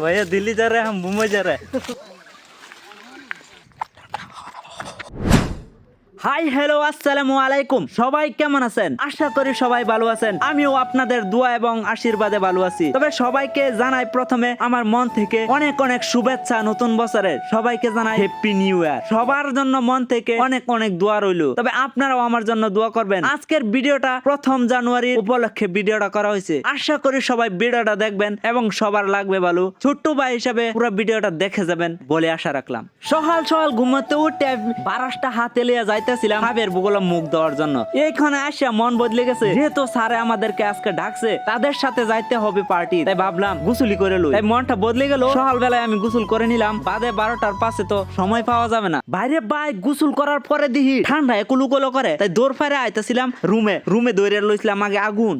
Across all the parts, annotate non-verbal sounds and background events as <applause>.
भैया दिल्ली जा रहे हैं हम मुंबई जा रहे हैं। হাই হ্যালো আসসালামু আলাইকুম। সবাই কেমন আছেন? আশা করি সবাই ভালো আছেন। আমিও আপনাদের দোয়া এবং আশীর্বাদে ভালো আছি। তবে সবাইকে জানাই প্রথমে আমার মন থেকে অনেক অনেক শুভেচ্ছা নতুন বছরের। সবাইকে জানাই হ্যাপি নিউ ইয়ার সবার জন্য মন থেকে অনেক অনেক দোয়া রইল। তবে আপনারাও আমার জন্য দোয়া করবেন। আজকের ভিডিওটা প্রথম জানুয়ারি উপলক্ষে ভিডিওটা করা হয়েছে। আশা করি সবাই ভিডিওটা দেখবেন এবং সবার লাগবে ভালো। ছোট্ট ভাই হিসাবে পুরো ভিডিওটা দেখে যাবেন বলে আশা রাখলাম। সকাল সকাল ঘুমাতে উঠে বারাসটা হাতে লিয়ে যাইতেছিলাম ভাবের বুগলা মুখ দেওয়ার জন্য এইখানে আসিয়া মন বদলে গেছে যেহেতু স্যারে আমাদেরকে আজকে ডাকছে তাদের সাথে যাইতে হবে পার্টি তাই ভাবলাম গুসুলি করে লই তাই মনটা বদলে গেল সকাল বেলায় আমি গোসল করে নিলাম বাদে বারোটার পাশে তো সময় পাওয়া যাবে না বাইরে বাইক গোসল করার পরে দিহি ঠান্ডা একুলু গুলো করে তাই দৌড় ফারে আইতেছিলাম রুমে রুমে দৌড়ে লইছিলাম আগে আগুন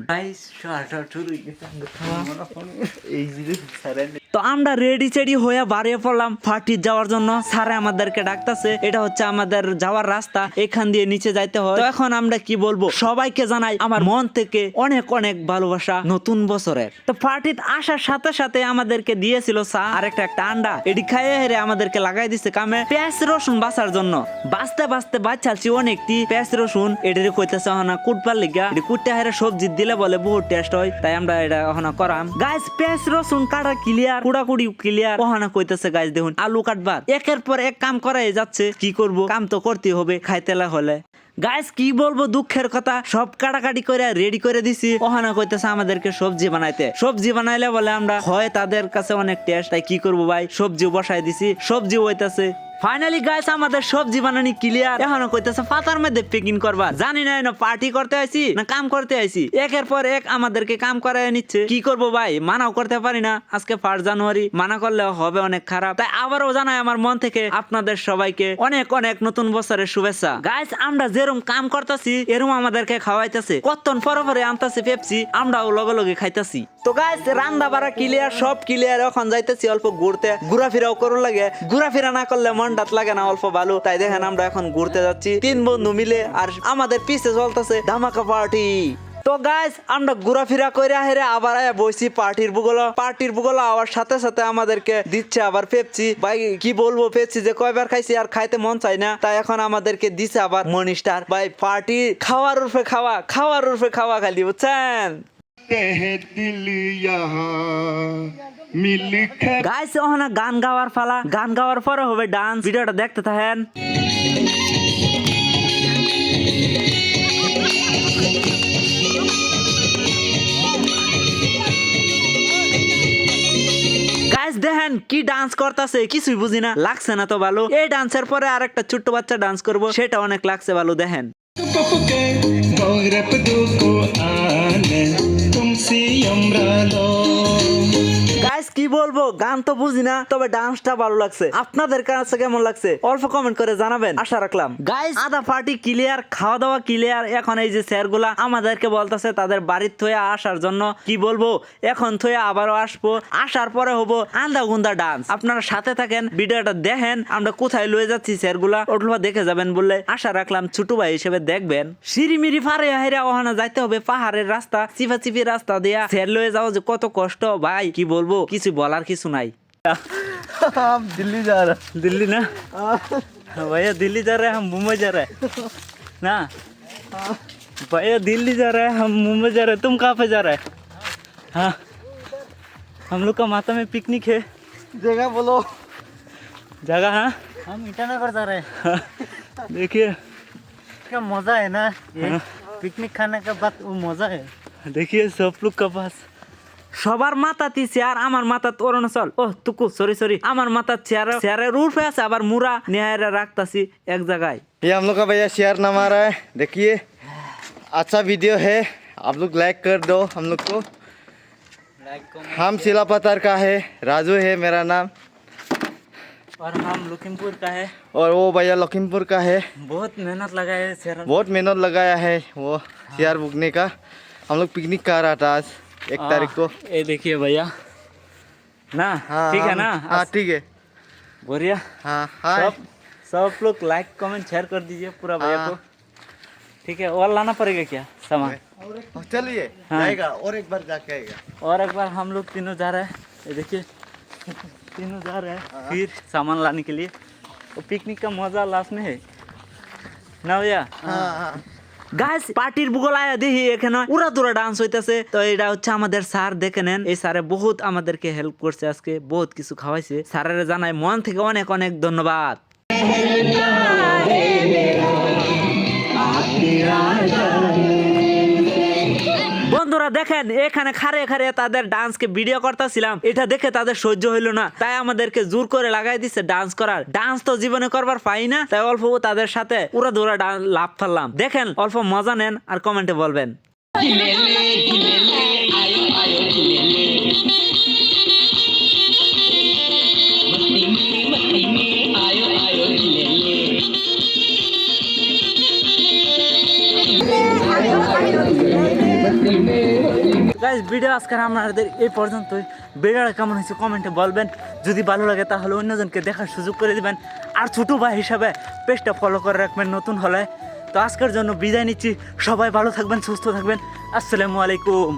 তো আমরা রেডি চেডি হয়ে বাড়িয়ে পড়লাম। পার্টি যাওয়ার জন্য। স্যারে আমাদেরকে ডাকতেছে। এটা হচ্ছে আমাদের যাওয়ার রাস্তা। এখান দিয়ে নিচে যাইতে হয়। তো এখন আমরা কি বলব? সবাইকে জানাই আমার মন থেকে অনেক অনেক ভালোবাসা নতুন বছরের। তো পার্টিতে আসার সাথে সাথে আমাদেরকে দিয়েছিল চা আর একটা একটা আন্ডা। এটি খাইয়ে হেরে আমাদেরকে লাগাই দিছে কামে পেঁয়াজ, রসুন বাঁচার জন্য। বাঁচতে বাঁচতে বাচ্চালছি অনেকটি পেঁয়াজ, রসুন। এটারে কইতেছে হনা কুটবার লিগা। এটি কুটতে হেরে সবজি দিলে বলে বহুত টেস্ট হয়। তাই আমরা এটা হনা করাম। গাছ পেঁয়াজ, রসুন কাটা ক্লিয়ার কুড়াকুড়ি ক্লিয়ার ওহানা কইতেছে গাছ দেখুন, আলু কাটবার। একের পর এক কাম করাই যাচ্ছে, কি করব? কাম তো করতে হবে খাইতেলা হলে। গাইস কি বলব দুঃখের কথা, সব কাটাকাটি করে রেডি করে দিছি। ওখানে কইতেছে আমাদেরকে সবজি বানাইতে। সবজি বানাইলে বলে আমরা, হয় তাদের কাছে অনেক টেস্ট তাই কি করব ভাই? সবজি বসাই দিছি সবজি হইতাছে। ফাইনালি গাইস আমাদের সবজি বানানি ক্লিয়ার এখনও কইতেছে পাতার মধ্যে পেকিং করবা। জানি না না পার্টি করতে আইছি না কাম করতে আইছি। একের পর এক আমাদেরকে কাম করায় নিচ্ছে। কি করব ভাই? মানাও করতে পারি না। আজকে ফার্স্ট জানুয়ারি মানা করলে হবে অনেক খারাপ। তাই আবারও জানাই আমার মন থেকে আপনাদের সবাইকে অনেক অনেক নতুন বছরের শুভেচ্ছা। গাইস আমরা যেরকম কাম করতেছি এরকম আমাদেরকে খাওয়াইতেছে। কতক্ষণ পরে পরে আনতেছে পেপসি আমরাও লগে লগে খাইতেছি। তো গাইস রান্না বাড়া ক্লিয়ার সব ক্লিয়ার এখন যাইতেছি অল্প ঘুরতে। ঘোরাফেরাও করুন লাগে। ঘোরাফেরা না করলে মন ডাত লাগে না, অল্প ভালো তাই দেখেন আমরা এখন ঘুরতে যাচ্ছি, তিন বন্ধু মিলে। আর আমাদের পিছে চলতেছে ধামাকা পার্টি তো গাইস আমরা ঘোরাফেরা করে হেরে আবার বইছি পার্টির বুগলো পার্টির বুগলো আবার সাথে সাথে আমাদেরকে দিচ্ছে আবার পেপসি ভাই, কি বলব পেপসি যে কয়বার খাইছি আর খাইতে মন চাই না। তাই এখন আমাদেরকে দিছে আবার মনিস্টার ভাই পার্টি খাওয়ার উর্ফে খাওয়া, খাওয়ার উর্ফে খাওয়া খালি, বুঝছেন? গাইস ওখানে গান গাওয়ার ফালা গান গাওয়ার পরে হবে ডান্স ভিডিওটা দেখতে থাকেন দেখেন কি ডান্স করতেছে কিছুই বুঝি না লাগছে না তো ভালো এই ডান্সের পরে আর একটা ছোট্ট বাচ্চা ডান্স করব সেটা অনেক লাগছে ভালো দেখেন See, siyamralo কি বলব? গান তো বুঝি না তবে ডান্সটা ভালো লাগছে। আপনাদের কাছে কেমন লাগছে? অল্প কমেন্ট করে জানাবেন। আশা রাখলাম। গাইস আদা পার্টি ক্লিয়ার খাওয়া দাওয়া ক্লিয়ার এখন এই যে স্যারগুলা আমাদেরকে বলতেছে তাদের বাড়ির থয়ে আসার জন্য কি বলব? এখন থয়ে আবারও আসব। আসার পরে হব আন্দা গুন্দা ডান্স আপনারা সাথে থাকেন ভিডিওটা দেখেন আমরা কোথায় লয়ে যাচ্ছি স্যারগুলা ওটুলা দেখে যাবেন বললে। আশা রাখলাম ছোট ভাই হিসেবে দেখবেন। সিরিমিরি ফারে হাইরা ওখানে যাইতে হবে পাহাড়ের রাস্তা চিপা চিপি রাস্তা দিয়া। স্যার লয়ে যাওয়া যে কত কষ্ট ভাই কি বলব? কিছু বলার কিছু নাই हम दिल्ली जा रहे दिल्ली ना भैया दिल्ली जा रहे हैं हम मुंबई जा रहे हैं ना भैया दिल्ली जा रहे हैं हम मुंबई जा रहे हैं तुम कहाँ पे जा रहे हैं हाँ हम लोग का माता में पिकनिक है हैं जगह बोलो जगह हाँ हम ईटानगर जा रहे हैं देखिए क्या मजा है ना ये पिकनिक खाने का बाद वो मजा है देखिए सब लोग का पास সবার মাথাতে চেয়ার আমার মাথা অরুণাচল ও তুকু সরি সরি আমার মাথার চেয়ার চেয়ারের উঠে আছে আবার মুরা নিয়ে রাখতাছি এক জায়গায় ये हम लोग का भैया शेयर नाम आ रहा है देखिए अच्छा वीडियो है आप लोग लाइक कर दो हम लोग को हम शिला पतार का है राजू है मेरा नाम और हम लखीमपुर का है और वो भैया लखीमपुर का है बहुत मेहनत लगाए शेर बहुत मेहनत लगाया है वो शेयर बुकने का हम लोग पिकनिक कर रहा था आज एक तारीख को। ये देखिए भैया। ना हाँ, ठीक है हाँ, ना? हाँ ठीक है। बोरिया हाँ हाँ। सब सब लोग लाइक कमेंट शेयर कर दीजिए पूरा भैया हाँ। को। ठीक है और लाना पड़ेगा क्या सामान? चलिए हाँ। और एक बार जाके आएगा। और एक बार हम लोग तीनों जा रहे हैं। ये देखिए <laughs> तीनों जा रहे हैं फिर सामान लाने के लिए। और पिकनिक का मज़ा लास्ट में है। ना भैया? हाँ, हाँ। গাইস পার্টির বুগল আয়া দেখি এখানে। উড়া দুরা ডান্স হইতেছে। তো এটা হচ্ছে আমাদের স্যার, দেখে নেন। এই স্যারে বহুত আমাদেরকে হেল্প করছে আজকে, বহুত কিছু খাওয়াইছে। স্যারের জানাই, মন থেকে অনেক অনেক ধন্যবাদ। বন্ধুরা দেখেন, এখানে খারে খারে তাদের ডান্সকে ভিডিও করতেছিলাম। এটা দেখে তাদের সহ্য হইল না। তাই আমাদেরকে জোর করে লাগাই দিছে ডান্স করার। ডান্স তো জীবনে করবার পাই না, তাই অল্প তাদের সাথে পুরো দৌড়া লাভ ফেললাম দেখেন, অল্প মজা নেন আর কমেন্টে বলবেন। গাইজ ভিডিও আজকের আপনাদের এই পর্যন্তই। ভিডিওটা কেমন হয়েছে কমেন্টে বলবেন। যদি ভালো লাগে তাহলে অন্যজনকে দেখার সুযোগ করে দেবেন। আর ছোটো ভাই হিসাবে পেজটা ফলো করে রাখবেন নতুন হলে। তো আজকের জন্য বিদায় নিচ্ছি। সবাই ভালো থাকবেন, সুস্থ থাকবেন। আসসালামু আলাইকুম।